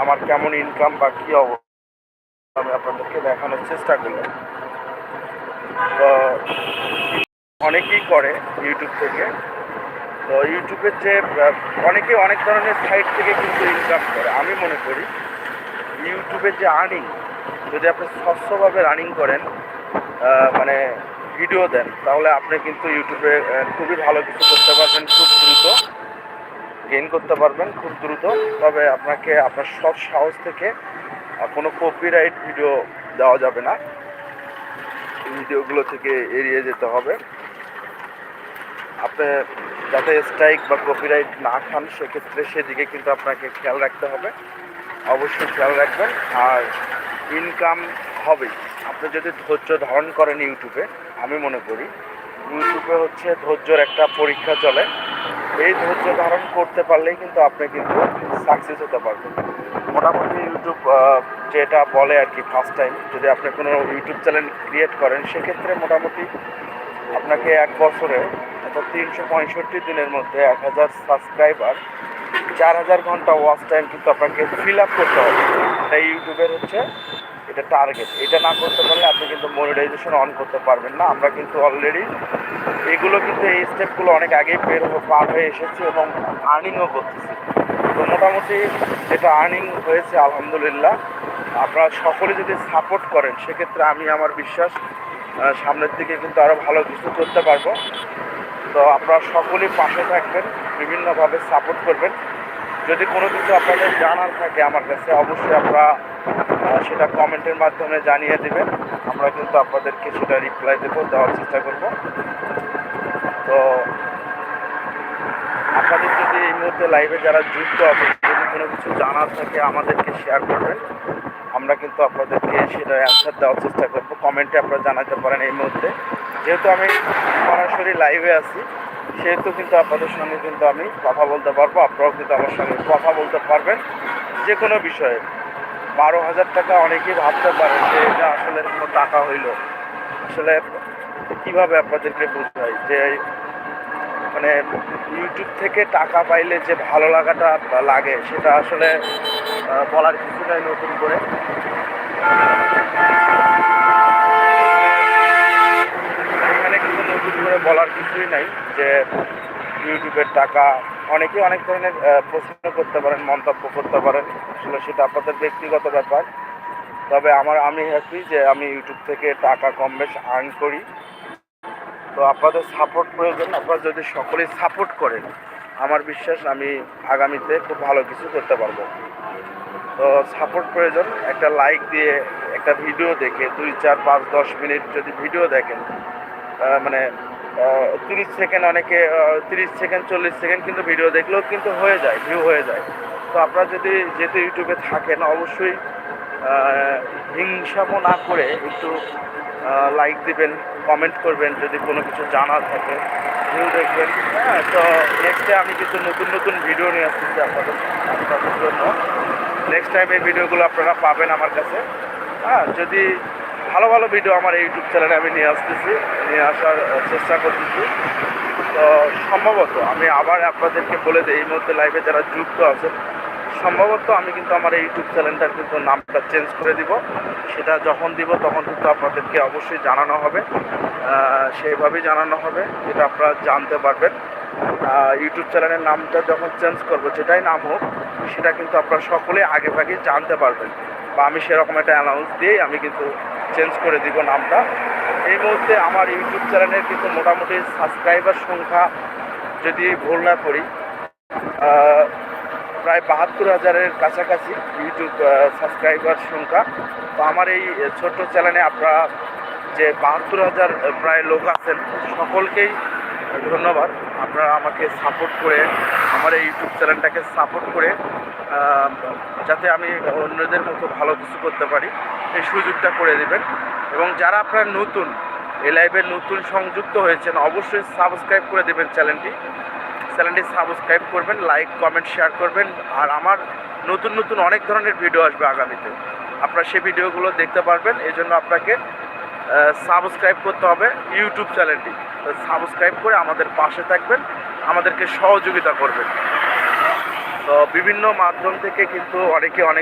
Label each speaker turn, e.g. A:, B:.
A: আমার কেমন ইনকাম বা কী অবস্থা আমি আপনাদেরকে দেখানোর চেষ্টা করলাম তো, অনেকেই করে ইউটিউব থেকে। তো ইউটিউবের যে, অনেকে অনেক ধরনের সাইট থেকে কিন্তু ইনকাম করে। আমি মনে করি ইউটিউবের যে আর্নিং যদি আপনি স্বচ্ছভাবে রানিং করেন মানে ভিডিও দেন, তাহলে আপনি কিন্তু ইউটিউবে খুবই ভালো কিছু করতে পারবেন খুব দ্রুত। গেইন করতে পারবেন খুব দ্রুত। তবে আপনাকে, আপনার সব সাহস থেকে কোনো কপিরাইট ভিডিও দেওয়া যাবে না। ভিডিওগুলো থেকে এড়িয়ে যেতে হবে। আপনি যাতে স্ট্রাইক বা কপিরাইট না খান, সেক্ষেত্রে সেদিকে কিন্তু আপনাকে খেয়াল রাখতে হবে। অবশ্যই খেয়াল রাখবেন। আর ইনকাম হবেই। আপনি যদি ধৈর্য ধারণ করেন ইউটিউবে আমি মনে করি ইউটিউবে হচ্ছে ধৈর্যর একটা পরীক্ষা চলে। এই ধৈর্য ধারণ করতে পারলেই কিন্তু আপনি কিন্তু সাকসেস হতে পারবেন। মোটামুটি ইউটিউব যেটা বলে আর কি ফার্স্ট টাইম যদি আপনি কোনো ইউটিউব চ্যানেল ক্রিয়েট করেন, সেক্ষেত্রে মোটামুটি আপনাকে এক বছরে অর্থাৎ তিনশো পঁয়ষট্টি দিনের মধ্যে এক হাজার সাবস্ক্রাইবার চার হাজার ঘণ্টা ওয়াচ টাইম কিন্তু আপনাকে ফিল আপ করতে হবে। এটা ইউটিউবের হচ্ছে এটা টার্গেট এটা না করতে পারলে আপনি কিন্তু মনিটাইজেশন অন করতে পারবেন না। আমরা কিন্তু অলরেডি এগুলো কিন্তু এই স্টেপগুলো অনেক আগেই বের পার হয়ে এসেছি এবং আর্নিংও করতেছি। তো মোটামুটি যেটা আর্নিং হয়েছে, আলহামদুলিল্লাহ। আপনারা সকলে যদি সাপোর্ট করেন, সেক্ষেত্রে আমি আমার বিশ্বাস সামনের দিকে কিন্তু আরও ভালো কিছু করতে পারব। তো আপনারা সকলেই পাশে থাকবেন, বিভিন্নভাবে সাপোর্ট করবেন। যদি কোনো কিছু আপনাদের জানার থাকে আমার কাছে, অবশ্যই আপনারা সেটা কমেন্টের মাধ্যমে জানিয়ে দেবেন। আমরা কিন্তু আপনাদেরকে সেটা রিপ্লাই দেবো, দেওয়ার চেষ্টা করব। তো আপনাদের যদি এই মুহূর্তে লাইভে যারা যুক্ত আছেন, যদি কোনো কিছু জানার থাকে, আমাদেরকে শেয়ার করবেন। আমরা কিন্তু আপনাদেরকে সেটা অ্যান্সার দেওয়ার চেষ্টা করব। কমেন্টে আপনারা জানাতে পারেন এই মুহূর্তে। যেহেতু আমি সরাসরি লাইভে আছি, সেহেতু কিন্তু আপনাদের সঙ্গে কিন্তু আমি কথা বলতে পারব। আপনারাও কিন্তু আমার সঙ্গে কথা বলতে পারবেন যে কোনো বিষয়ে। বারো হাজার টাকা অনেকেই ভাবতে পারেন যে এটা আসলে কোনো টাকা হইল। আসলে কীভাবে আপনাদেরকে বুঝাই যে মানে ইউটিউব থেকে টাকা পাইলে যে ভালো লাগাটা লাগে, সেটা আসলে বলার কিছু নাই নতুন করে। এখানে কিন্তু নতুন করে বলার কিছুই নাই যে ইউটিউবের টাকা, অনেকে অনেক ধরনের প্রশ্ন করতে পারেন, মন্তব্য করতে পারেন, আসলে সেটা আপনাদের ব্যক্তিগত ব্যাপার। তবে আমার, আমি হ্যাপি যে আমি ইউটিউব থেকে টাকা কম বেশ আর্ন করি। তো আপনাদের সাপোর্ট প্রয়োজন, আপনারা যদি সকলেই সাপোর্ট করেন, আমার বিশ্বাস আমি আগামীতে খুব ভালো কিছু করতে পারব। তো সাপোর্ট প্রয়োজন, একটা লাইক দিয়ে একটা ভিডিও দেখে, দুই, চার, পাঁচ, দশ মিনিট যদি ভিডিও দেখেন মানে তিরিশ সেকেন্ড অনেকে তিরিশ সেকেন্ড, চল্লিশ সেকেন্ড কিন্তু ভিডিও দেখলেও কিন্তু হয়ে যায় ভিউ হয়ে যায়। তো আপনারা যদি, যেহেতু ইউটিউবে থাকেন, অবশ্যই হিংসামো না করে একটু লাইক দিবেন কমেন্ট করবেন, যদি কোনো কিছু জানার থাকে ভিউ দেখবেন। হ্যাঁ তো নেক্সটে আমি কিন্তু নতুন নতুন ভিডিও নিয়ে আসতেছি আপনাদের আপনাদের জন্য। নেক্সট টাইম এই ভিডিওগুলো আপনারা পাবেন আমার কাছে। হ্যাঁ যদি ভালো ভালো ভিডিও আমার ইউটিউব চ্যানেলে আমি নিয়ে আসতেছি, নিয়ে আসার চেষ্টা করতেছি। তো সম্ভবত আমি আবার আপনাদেরকে বলে দিই, এই মুহূর্তে লাইভে যারা যুক্ত আছেন, সম্ভবত আমি কিন্তু আমার এই ইউটিউব চ্যানেলটার কিন্তু নামটা চেঞ্জ করে দিব। সেটা যখন দিব, তখন কিন্তু আপনাদেরকে অবশ্যই জানানো হবে। সেইভাবেই জানানো হবে, যেটা আপনারা জানতে পারবেন। ইউটিউব চ্যানেলের নামটা যখন চেঞ্জ করব, যেটাই নাম হোক, সেটা কিন্তু আপনারা সকলে আগে ভাগে জানতে পারবেন। বা আমি সেরকম একটা অ্যানাউন্স দিয়েই আমি কিন্তু চেঞ্জ করে দিব নামটা। এই মুহূর্তে আমার ইউটিউব চ্যানেলের কিন্তু মোটামুটি সাবস্ক্রাইবার সংখ্যা যদি ভুল না করি প্রায় বাহাত্তর হাজারের কাছাকাছি ইউটিউব সাবস্ক্রাইবার সংখ্যা। তো আমার এই ছোট্ট চ্যানেলে আপনারা যে বাহাত্তর হাজার প্রায় লোক আছেন, সকলকেই ধন্যবাদ। আপনারা আমাকে সাপোর্ট করে, আমার এই ইউটিউব চ্যানেলটাকে সাপোর্ট করে যাতে আমি অন্যদের মতো ভালো কিছু করতে পারি। এই সুযোগটা করে দেবেন। এবং যারা আপনারা নতুন, এই লাইভে নতুন সংযুক্ত হয়েছেন, অবশ্যই সাবস্ক্রাইব করে দেবেন চ্যানেলটি চ্যানেলটি সাবস্ক্রাইব করবেন লাইক কমেন্ট শেয়ার করবেন। আর আমার নতুন নতুন অনেক ধরনের ভিডিও আসবে আগামীতে। আপনারা সেই ভিডিওগুলো দেখতে পারবেন। এই জন্য আপনাকে সাবস্ক্রাইব করতে হবে ইউটিউব চ্যানেলটি সাবস্ক্রাইব করে আমাদের পাশে থাকবেন, আমাদেরকে সহযোগিতা করবেন। তো বিভিন্ন মাধ্যম থেকে কিন্তু অনেকে অনেক